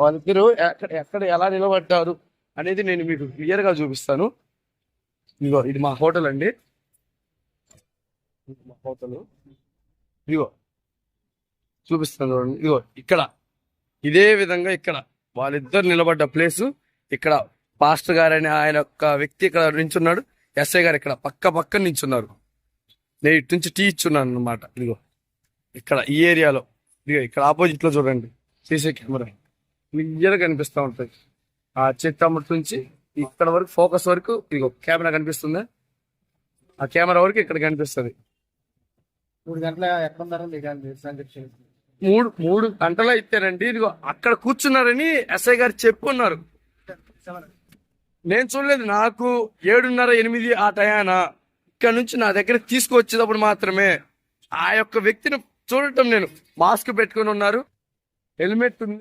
వాళ్ళిద్దరూ ఎక్కడ ఎక్కడ ఎలా నిలబడ్డారు అనేది నేను మీకు క్లియర్గా చూపిస్తాను. ఇదిగో ఇది మా హోటల్ అండి. మా హోటల్. ఇదిగో చూపిస్తాను చూడండి. ఇదిగో ఇక్కడ. ఇదే విధంగా ఇక్కడ వాళ్ళిద్దరు నిలబడ్డ ప్లేసు. ఇక్కడ పాస్టర్ గారు అనే ఆయన యొక్క వ్యక్తి ఇక్కడ నించున్నాడు. ఎస్ఐ గారు ఇక్కడ పక్క పక్క నించున్నారు. నేను ఇటు నుంచి టీ ఇచ్చున్నాను అనమాట ఇదిగో ఇక్కడ ఈ ఏరియాలో. ఇదిగో ఇక్కడ ఆపోజిట్లో చూడండి. CC camera. క్లియర్ కనిపిస్తూ ఉంటుంది ఆ చెట్టమ్మటి నుంచి ఇక్కడ వరకు ఫోకస్ వరకు ఇదిగో కెమెరా కనిపిస్తుందా. ఆ కెమెరా వరకు ఇక్కడ కనిపిస్తుంది. మూడు గంటల మూడు మూడు గంటలు అయితేనండి ఇదిగో అక్కడ కూర్చున్నారని ఎస్ఐ గారు చెప్పున్నారు నేను చూడలేదు నాకు ఏడున్నర ఎనిమిది ఆ టయాన ఇక్కడ నుంచి నా దగ్గర తీసుకొచ్చేటప్పుడు మాత్రమే ఆ యొక్క వ్యక్తిని చూడటం నేను మాస్క్ పెట్టుకొని ఉన్నారు. హెల్మెట్ ఉంది.